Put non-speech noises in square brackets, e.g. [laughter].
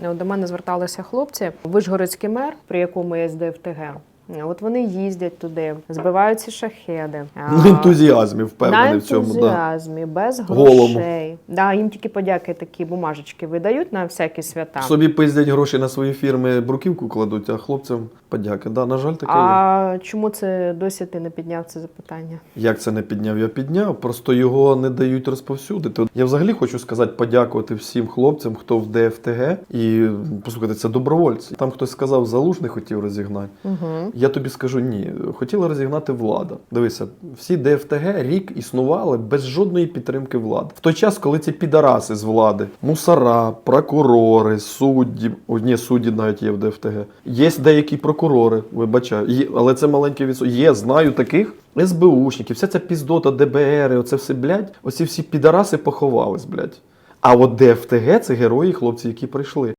До мене зверталися хлопці, Вишгородський мер, при якому є ДФТГ. От вони їздять туди, збивають ці шахеди. [laughs] На ентузіазмі на впевнений в цьому. Да. ентузіазмі, без Голому. грошей. Да, їм тільки подяки такі бумажечки видають на всякі свята. Собі пиздять гроші на свої фірми, бруківку кладуть, а хлопцям подяки. Да, на жаль, таке є. А чому це досі ти не підняв це запитання? Як це не підняв? Я підняв, просто його не дають розповсюдити. Я взагалі хочу сказати, подякувати всім хлопцям, хто в ДФТГ. І послухайте, це добровольці. Там хтось сказав, залужний хотів розігнати. Угу. Я тобі скажу ні. Хотіла розігнати влада. Дивися, всі ДФТГ рік існували без жодної підтримки влади. В той час, коли ці підараси з влади, мусора, прокурори, судді, о, ні, судді навіть є в ДФТГ. Є деякі прокурори, вибачаю, є, але це маленький відсоток. Є, знаю таких. СБУшників, вся ця піздота, ДБР, оце все, блядь, оці всі підараси поховались, блядь. А от ДФТГ це герої, хлопці, які прийшли.